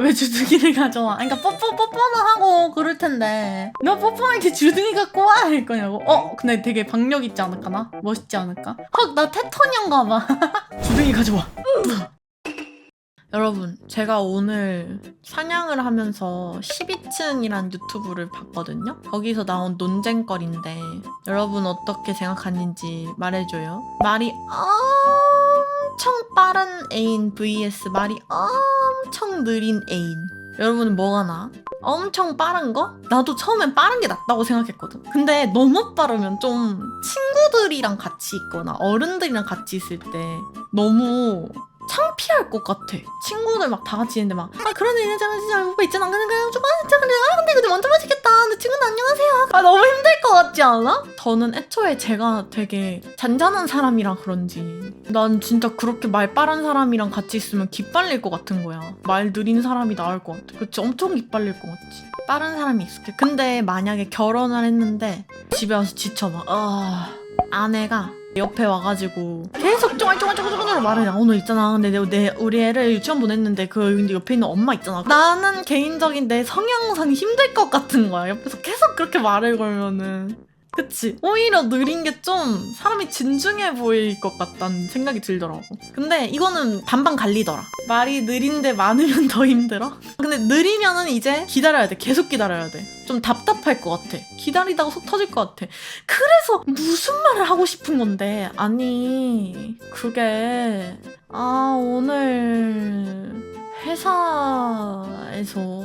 왜 주둥이를 가져와? 그러니까 뽀뽀 뽀뽀는 하고 그럴 텐데 너 뽀뽀할 때 주둥이 갖고 와? 할 거냐고 어? 근데 되게 박력 있지 않을까 나? 멋있지 않을까? 헉 나 테토니언가 봐 주둥이 가져와 여러분 제가 오늘 사냥을 하면서 12층이란 유튜브를 봤거든요 거기서 나온 논쟁거리인데 여러분 어떻게 생각하는지 말해줘요 말이 엄청 빠른 애인 vs 말이 엄청 느린 애인 여러분은 뭐가 나? 엄청 빠른 거? 나도 처음엔 빠른 게 낫다고 생각했거든. 근데 너무 빠르면 좀 친구들이랑 같이 있거나 어른들이랑 같이 있을 때 너무 창피할 것 같아. 친구들 막 다 같이 있는데 막, 아, 그런 애 있잖아, 진짜 오빠 있잖아. 그냥, 그냥 좀, 아, 진짜 그래. 아, 근데 근데 완전 맛있겠다. 내 친구는 안녕하세요. 아, 너무 힘들 것 같지 않아? 저는 애초에 제가 되게 잔잔한 사람이라 그런지, 난 진짜 그렇게 말 빠른 사람이랑 같이 있으면 기빨릴 것 같은 거야. 말 느린 사람이 나을 것 같아. 그치? 엄청 기빨릴 것 같지. 빠른 사람이 있을게. 근데 만약에 결혼을 했는데, 집에 와서 지쳐 막, 아, 아내가 옆에 와가지고 계속 쫑알쫑알쫑알쫑알 말해 나 오늘 있잖아. 근데 내, 내 우리 애를 유치원 보냈는데 그 옆에 있는 엄마 있잖아. 나는 개인적인 내 성향상이 힘들 것 같은 거야. 옆에서 계속 그렇게 말을 걸면은 그치. 오히려 느린 게 좀 사람이 진중해 보일 것 같다는 생각이 들더라고. 근데 이거는 반반 갈리더라. 말이 느린데 많으면 더 힘들어? 근데 느리면은 이제 기다려야 돼. 계속 기다려야 돼 좀 답답할 것 같아. 기다리다가 속 터질 것 같아. 그래서 무슨 말을 하고 싶은 건데? 아니 그게 아 오늘 회사에서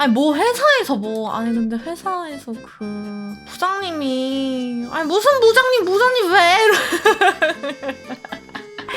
아니 뭐 회사에서 뭐. 아니 근데 회사에서 그 부장님이 아니 무슨 부장님 부장님 왜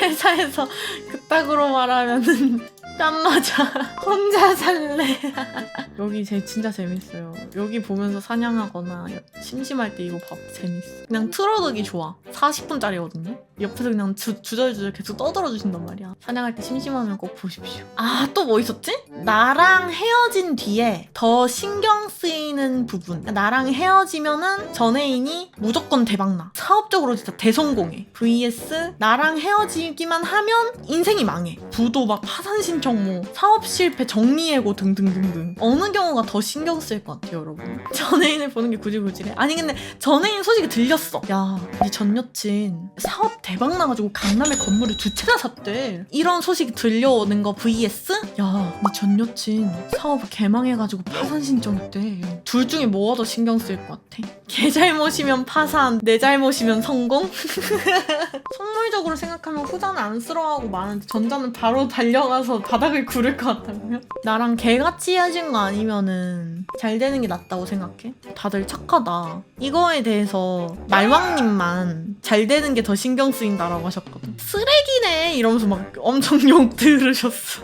회사에서 그따구로 말하면은 땀 맞아. 혼자 살래 여기 제 진짜 재밌어요. 여기 보면서 사냥하거나 심심할 때 이거 봐 재밌어 그냥 틀어두기 좋아. 40분짜리거든요. 옆에서 그냥 주, 주절주절 계속 떠들어 주신단 말이야. 사냥할 때 심심하면 꼭 보십시오. 아 또 뭐 있었지? 나랑 헤어진 뒤에 더 신경 쓰이는 부분. 나랑 헤어지면은 전애인이 무조건 대박나. 사업적으로 진짜 대성공해. vs 나랑 헤어지기만 하면 인생이 망해. 부도 막 파산 신청 뭐 사업 실패 정리해고 등등등등. 어느 경우가 더 신경 쓸 것 같아요 여러분. 전애인을 보는 게 굳이 굳이래? 아니 근데 전애인 소식이 들렸어. 야 네 전 여친 사업 대박 나가지고 강남에 건물을 두 채나 샀대. 이런 소식이 들려오는 거 vs? 야 네 전 여친 사업 개망해가지고 파산 신청했대 둘 중에 뭐가 더 신경 쓸 것 같아? 걔 잘못이면 파산 내 잘못이면 성공? 선물적으로 생각하면 후자는 안쓰러워하고 많은데 전자는 바로 달려가서 바닥을 구를 것 같다고요? 나랑 개같이 헤어진 거 아니 면은 잘 되는 게 낫다고 생각해? 다들 착하다. 이거에 대해서 말왕님만 잘 되는 게 더 신경 쓰인다라고 하셨거든. 쓰레기네 이러면서 막 엄청 욕 들으셨어.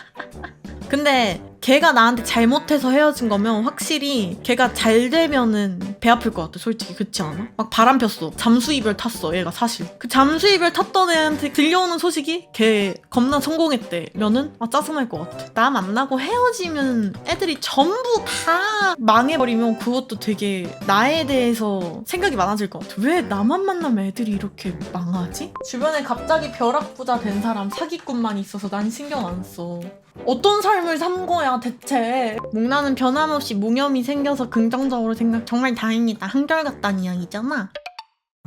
근데 걔가 나한테 잘못해서 헤어진 거면 확실히 걔가 잘 되면은 배 아플 것 같아 솔직히 그렇지 않아? 막 바람 폈어 잠수 이별 탔어 얘가 사실 그 잠수 이별 탔던 애한테 들려오는 소식이 걔 겁나 성공했대면은 아 짜증날 것 같아 나 만나고 헤어지면 애들이 전부 다 망해버리면 그것도 되게 나에 대해서 생각이 많아질 것 같아 왜 나만 만나면 애들이 이렇게 망하지? 주변에 갑자기 벼락부자 된 사람 사기꾼만 있어서 난 신경 안 써. 어떤 삶을 산 거야 대체 목나는 변함없이 무념이 생겨서 긍정적으로 생각 정말 다행이다 한결같다는 이야기잖아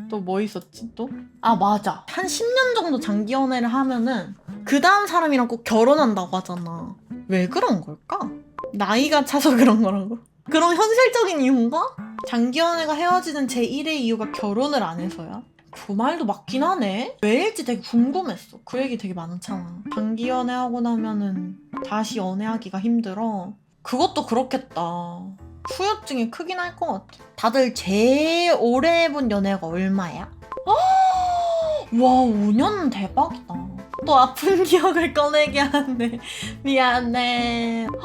또 뭐 있었지 또? 아 맞아 한 10년 정도 장기 연애를 하면은 그 다음 사람이랑 꼭 결혼한다고 하잖아 왜 그런 걸까? 나이가 차서 그런 거라고? 그런 현실적인 이유인가? 장기 연애가 헤어지는 제1의 이유가 결혼을 안 해서야? 그 말도 맞긴 하네. 왜일지 되게 궁금했어. 그 얘기 되게 많잖아. 장기 연애하고 나면은 다시 연애하기가 힘들어. 그것도 그렇겠다. 후유증이 크긴 할 것 같아. 다들 제일 오래 해본 연애가 얼마야? 아, 와, 5년 대박이다. 또 아픈 기억을 꺼내게 하네. 미안해.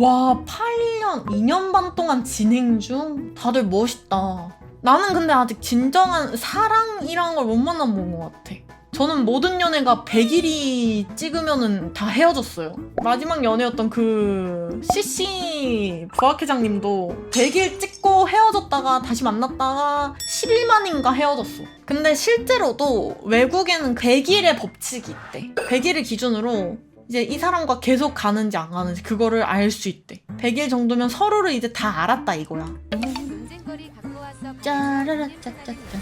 와, 8년, 2년 반 동안 진행 중? 다들 멋있다. 나는 근데 아직 진정한 사랑이란 걸 못 만나본 것 같아. 저는 모든 연애가 100일이 찍으면은 다 헤어졌어요. 마지막 연애였던 그 CC 부학회장님도 100일 찍고 헤어졌다가 다시 만났다가 10일 만인가 헤어졌어. 근데 실제로도 외국에는 100일의 법칙이 있대. 100일을 기준으로 이제 이 사람과 계속 가는지 안 가는지 그거를 알 수 있대 100일 정도면 서로를 이제 다 알았다 이거야 짜라라 짜짜짜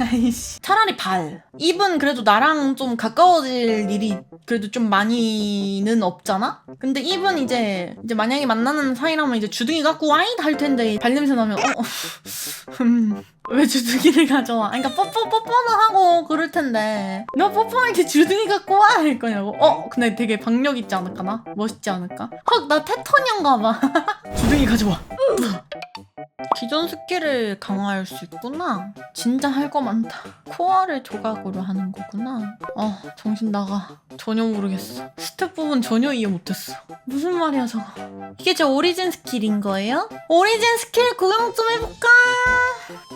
아이씨. 차라리 발. 입은 그래도 나랑 좀 가까워질 일이 그래도 좀 많이는 없잖아? 근데 입은 이제, 이제 만약에 만나는 사이라면 이제 주둥이 갖고 와인 할 텐데, 발냄새 나면, 어, 어, 음, 왜 주둥이를 가져와? 그러니까 뽀뽀, 뽀뽀는 하고 그럴 텐데, 너 뽀뽀할 때 주둥이 갖고 와! 할 거냐고. 어, 근데 되게 박력 있지 않을까, 나? 멋있지 않을까? 헉, 나 테토니언가 봐. 주둥이 가져와. 기존 스킬을 강화할 수 있구나. 진짜 할 거 많다. 코어를 조각으로 하는 거구나. 어, 정신 나가. 전혀 모르겠어. 스텝 부분 전혀 이해 못했어. 무슨 말이야, 저거. 이게 제 오리진 스킬인 거예요? 오리진 스킬 구경 좀 해볼까?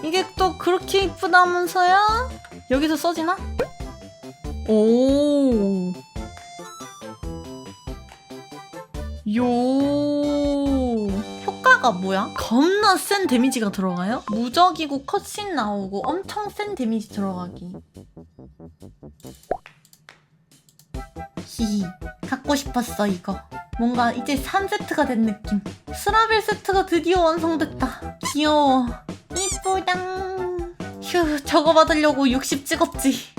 이게 또 그렇게 이쁘다면서요? 여기서 써지나? 오. 요. 효과가 뭐야? 겁나 센 데미지가 들어가요? 무적이고 컷신 나오고 엄청 센 데미지 들어가기. 히히. 갖고 싶었어, 이거. 뭔가 이제 3세트가 된 느낌. 스라벨 세트가 드디어 완성됐다. 귀여워. 이쁘당. 휴, 저거 받으려고 60 찍었지.